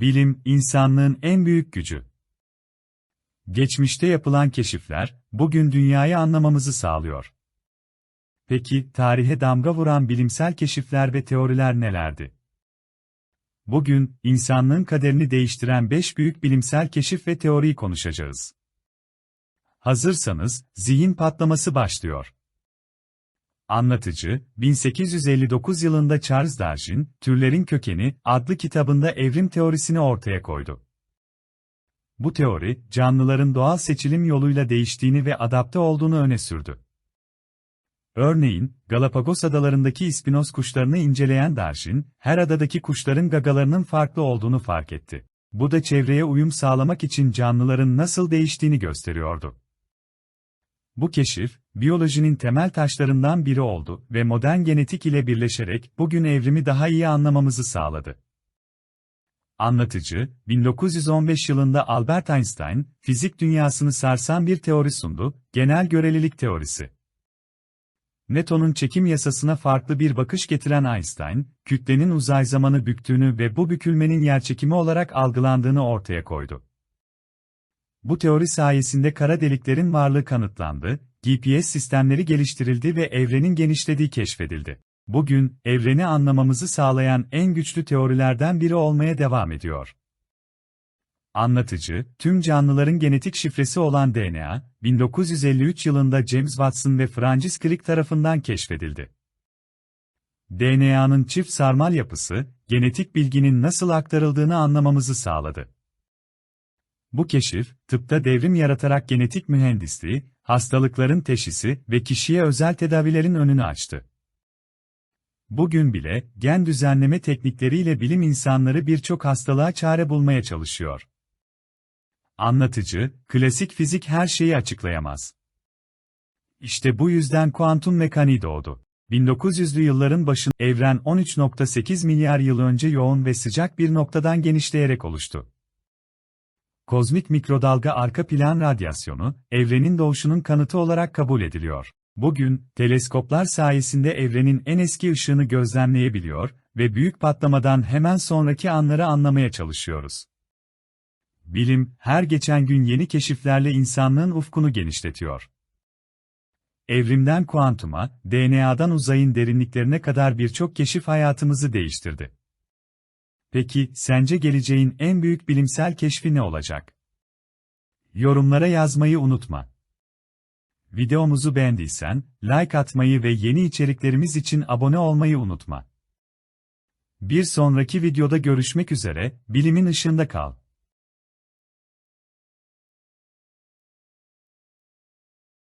Bilim, insanlığın en büyük gücü. Geçmişte yapılan keşifler, bugün dünyayı anlamamızı sağlıyor. Peki, tarihe damga vuran bilimsel keşifler ve teoriler nelerdi? Bugün, insanlığın kaderini değiştiren 5 büyük bilimsel keşif ve teoriyi konuşacağız. Hazırsanız, zihin patlaması başlıyor. Anlatıcı, 1859 yılında Charles Darwin, Türlerin Kökeni adlı kitabında evrim teorisini ortaya koydu. Bu teori, canlıların doğal seçilim yoluyla değiştiğini ve adapte olduğunu öne sürdü. Örneğin, Galapagos adalarındaki ispinoz kuşlarını inceleyen Darwin, her adadaki kuşların gagalarının farklı olduğunu fark etti. Bu da çevreye uyum sağlamak için canlıların nasıl değiştiğini gösteriyordu. Bu keşif, biyolojinin temel taşlarından biri oldu ve modern genetik ile birleşerek bugün evrimi daha iyi anlamamızı sağladı. Anlatıcı, 1915 yılında Albert Einstein, fizik dünyasını sarsan bir teori sundu, genel görelilik teorisi. Newton'un çekim yasasına farklı bir bakış getiren Einstein, kütlenin uzay zamanı büktüğünü ve bu bükülmenin yerçekimi olarak algılandığını ortaya koydu. Bu teori sayesinde kara deliklerin varlığı kanıtlandı, GPS sistemleri geliştirildi ve evrenin genişlediği keşfedildi. Bugün, evreni anlamamızı sağlayan en güçlü teorilerden biri olmaya devam ediyor. Anlatıcı, tüm canlıların genetik şifresi olan DNA, 1953 yılında James Watson ve Francis Crick tarafından keşfedildi. DNA'nın çift sarmal yapısı, genetik bilginin nasıl aktarıldığını anlamamızı sağladı. Bu keşif, tıpta devrim yaratarak genetik mühendisliği, hastalıkların teşhisi ve kişiye özel tedavilerin önünü açtı. Bugün bile, gen düzenleme teknikleriyle bilim insanları birçok hastalığa çare bulmaya çalışıyor. Anlatıcı, klasik fizik her şeyi açıklayamaz. İşte bu yüzden kuantum mekaniği doğdu. 1900'lü yılların başında evren 13.8 milyar yıl önce yoğun ve sıcak bir noktadan genişleyerek oluştu. Kozmik mikrodalga arka plan radyasyonu, evrenin doğuşunun kanıtı olarak kabul ediliyor. Bugün, teleskoplar sayesinde evrenin en eski ışığını gözlemleyebiliyor ve büyük patlamadan hemen sonraki anları anlamaya çalışıyoruz. Bilim, her geçen gün yeni keşiflerle insanlığın ufkunu genişletiyor. Evrimden kuantuma, DNA'dan uzayın derinliklerine kadar birçok keşif hayatımızı değiştirdi. Peki, sence geleceğin en büyük bilimsel keşfi ne olacak? Yorumlara yazmayı unutma. Videomuzu beğendiysen, like atmayı ve yeni içeriklerimiz için abone olmayı unutma. Bir sonraki videoda görüşmek üzere, bilimin ışığında kal.